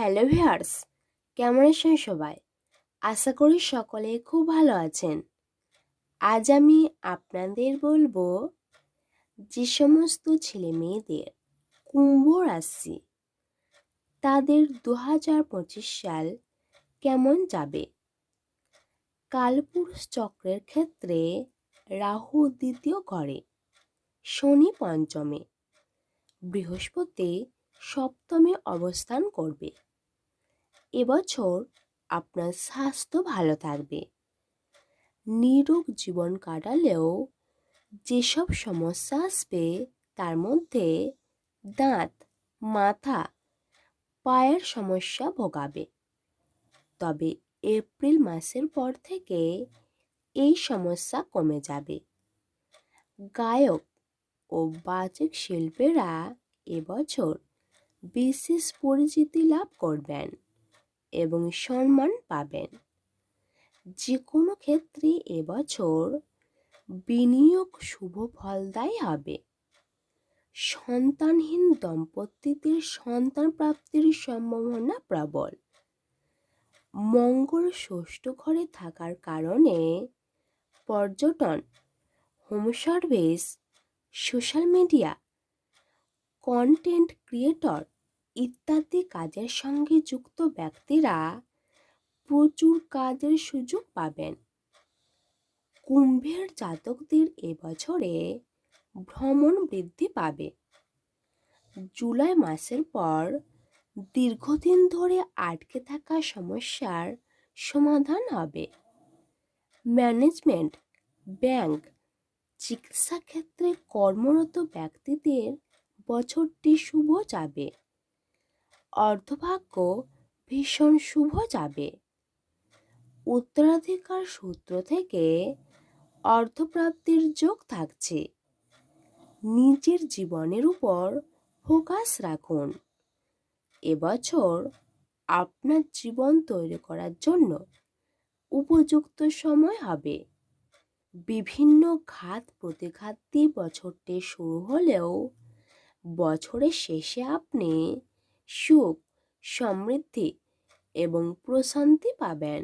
Hello viewers কেমন আছেন সবাই? আশা করি সকলে খুব ভালো আছেন। আজ আমি আপনাদের বলব যে সমস্ত ছেলে মেয়েদের কুম্ভ রাশি, তাদের দু হাজার পঁচিশ সাল কেমন যাবে? কালপুরুষ চক্রের ক্ষেত্রে রাহু দ্বিতীয় ঘরে, শনি পঞ্চমে, বৃহস্পতি সপ্তমে অবস্থান করবে। এবছর আপনার স্বাস্থ্য ভালো থাকবে। নিরোগ জীবন কাটালেও যেসব সমস্যা আসবে, তার মধ্যে দাঁত, মাথা, পায়ের সমস্যা ভোগাবে। তবে এপ্রিল মাসের পর থেকে এই সমস্যা কমে যাবে। গায়ক ও বাচিক শিল্পীরা এবছর বিশেষ পরিচিতি লাভ করবেন। এবং সম্মান পাবেন। যে কোনো ক্ষেত্রে এবছর বিনিয়োগ শুভ ফলদায়ী হবে। সন্তানহীন দম্পতিদের সন্তান প্রাপ্তির সম্ভাবনা প্রবল। মঙ্গল ষষ্ঠ ঘরে থাকার কারণে পর্যটন, home service, social media, content creator ইত্যাদি কাজের সঙ্গে যুক্ত ব্যক্তিরা প্রচুর কাজের সুযোগ পাবেন। কুম্ভের জাতকদের এবছরে ভ্রমণ বৃদ্ধি পাবে। জুলাই মাসের পর দীর্ঘদিন ধরে আটকে থাকা সমস্যার সমাধান হবে। ম্যানেজমেন্ট, ব্যাংক চিকিৎসা ক্ষেত্রে কর্মরত ব্যক্তিদের বছরটি শুভ যাবে। অর্ধভাগ্য ভীষণ শুভ যাবে। উত্তরাধিকার সূত্র থেকে অর্থপ্রাপ্তির যোগ থাকছে। নিজের জীবনের উপর ফোকাস রাখুন। এবছর আপনার জীবন তৈরি করার জন্য উপযুক্ত সময় হবে। বিভিন্ন ঘাত প্রতিঘাত দিয়ে বছরটি শুরু হলেও বছরের শেষে আপনি সুখ সমৃদ্ধি এবং প্রশান্তি পাবেন।